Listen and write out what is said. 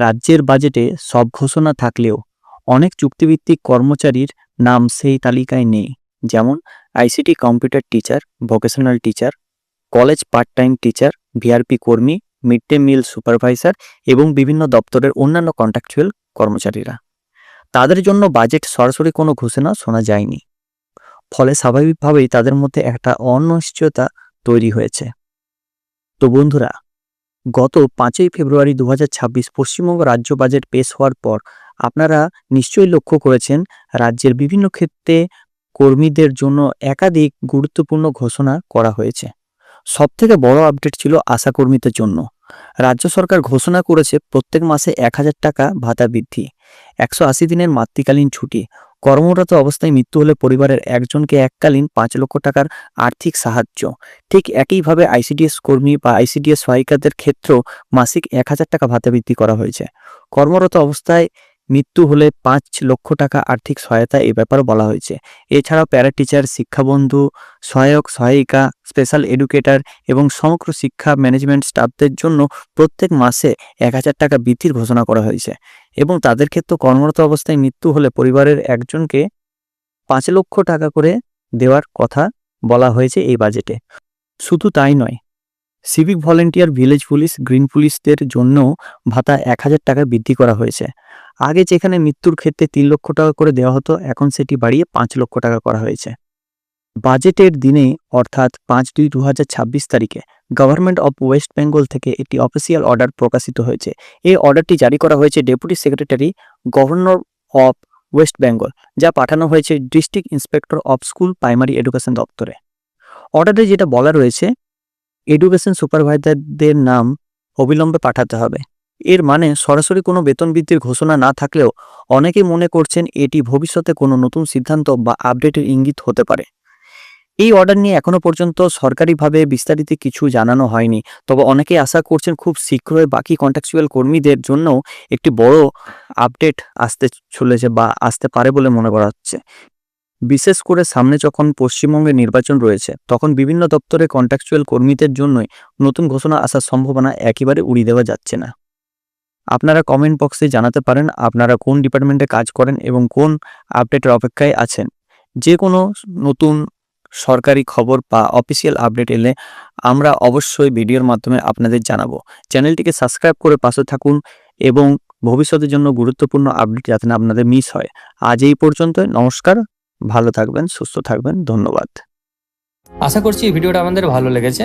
রাজ্যের বাজেটে সব ঘোষণা থাকলেও অনেক চুক্তিভিত্তিক কর্মচারীর নাম সেই তালিকায় নেই। যেমন ICT computer teacher, vocational teacher, college part time teacher, VRP কর্মী মিড ডে মিল সুপারভাইজার এবং বিভিন্ন দপ্তরের অন্যান্য কন্ট্রাকচুয়াল কর্মচারীরা। তাদের জন্য বাজেট সরাসরি কোনো ঘোষণা শোনা যায়নি। ফলে স্বাভাবিকভাবেই তাদের মধ্যে একটা অনিশ্চয়তা তৈরি হয়েছে। তো বন্ধুরা গত পাঁচই ফেব্রুয়ারি দু হাজার ছাব্বিশ পশ্চিমবঙ্গ রাজ্য বাজেট পেশ হওয়ার পর আপনারা নিশ্চয়ই লক্ষ্য করেছেন, রাজ্যের বিভিন্ন ক্ষেত্রে কর্মীদের জন্য একাধিক গুরুত্বপূর্ণ ঘোষণা করা হয়েছে। সবথেকে বড় আপডেট ছিল আশা কর্মীদের জন্য। রাজ্য সরকার ঘোষণা করেছে, প্রত্যেক মাসে এক হাজার টাকা ভাতা বৃদ্ধি, একশো আশি দিনের মাতৃকালীন ছুটি কর্মরত অবস্থায় মৃত্যু হলে পরিবারের একজনকে এককালীন পাঁচ লক্ষ টাকার আর্থিক সাহায্য। ঠিক একইভাবে আইসিডিএস কর্মী বা আইসিডিএস সহায়িকাদের ক্ষেত্রেও মাসিক এক হাজার টাকা ভাতা বৃদ্ধি করা হয়েছে। কর্মরত অবস্থায় মৃত্যু হলে পাঁচ লক্ষ টাকা আর্থিক সহায়তা এ ব্যাপারে বলা হয়েছে। এছাড়াও প্যারা টিচার, শিক্ষাবন্ধু, সহায়ক, সহায়িকা, স্পেশাল এডুকেটর এবং সমগ্র শিক্ষা ম্যানেজমেন্ট স্টাফদের জন্য প্রত্যেক মাসে এক হাজার টাকা বৃদ্ধির ঘোষণা করা হয়েছে এবং তাদের ক্ষেত্রে কর্মরত অবস্থায় মৃত্যু হলে পরিবারের একজনকে পাঁচ লক্ষ টাকা করে দেওয়ার কথা বলা হয়েছে এই বাজেটে। শুধু তাই নয়, civic volunteer, village police, green পুলিশদের জন্য ভাতা এক হাজার টাকা বৃদ্ধি করা হয়েছে। আগে যেখানে মৃত্যুর ক্ষেত্রে তিন লক্ষ টাকা করে দেওয়া হতো, এখন সেটি বাড়িয়ে পাঁচ লক্ষ টাকা করা হয়েছে। বাজেটের দিনে, অর্থাৎ পাঁচ দুই দু তারিখে গভর্নমেন্ট অফ ওয়েস্ট বেঙ্গল থেকে একটি অফিসিয়াল অর্ডার প্রকাশিত হয়েছে। এই অর্ডারটি জারি করা হয়েছে deputy secretary governor of West Bengal যা পাঠানো হয়েছে district inspector of school primary education দপ্তরে অর্ডারে যেটা বলা রয়েছে এডুকেশন সুপারভাইজারদের নাম অবিলম্বে পাঠাতে হবে। এর মানে সরাসরি কোনো বেতন বৃদ্ধির ঘোষণা না থাকলেও অনেকেই মনে করছেন এটি ভবিষ্যতে কোনো নতুন সিদ্ধান্ত বা আপডেটের ইঙ্গিত হতে পারে। এই অর্ডার নিয়ে এখনও পর্যন্ত সরকারিভাবে বিস্তারিত কিছু জানানো হয়নি, তবে অনেকেই আশা করছেন খুব শীঘ্রই বাকি কন্ট্রাকচুয়াল কর্মীদের জন্য একটি বড় আপডেট আসতে চলেছে বা আসতে পারে বলে মনে করা হচ্ছে। বিশেষ করে সামনে যখন পশ্চিমবঙ্গে নির্বাচন রয়েছে, তখন বিভিন্ন দপ্তরে কন্ট্রাকচুয়াল কর্মীদের জন্যই নতুন ঘোষণা আসার সম্ভাবনা একেবারে উড়িয়ে দেওয়া যাচ্ছে না। আপনারা কমেন্ট বক্সে জানাতে পারেন আপনারা কোন ডিপার্টমেন্টে কাজ করেন এবং কোন আপডেটের অপেক্ষায় আছেন। যে কোনো নতুন সরকারি খবর বা অফিসিয়াল আপডেট এলে আমরা অবশ্যই ভিডিওর মাধ্যমে আপনাদের জানাব। চ্যানেলটিকে সাবস্ক্রাইব করে পাশে থাকুন এবং ভবিষ্যতের জন্য গুরুত্বপূর্ণ আপডেট যাতে না আপনাদের মিস হয়। আজ এই পর্যন্ত নমস্কার, ভালো থাকবেন, সুস্থ থাকবেন, ধন্যবাদ। আশা করছি এই ভিডিওটা আমাদের ভালো লেগেছে।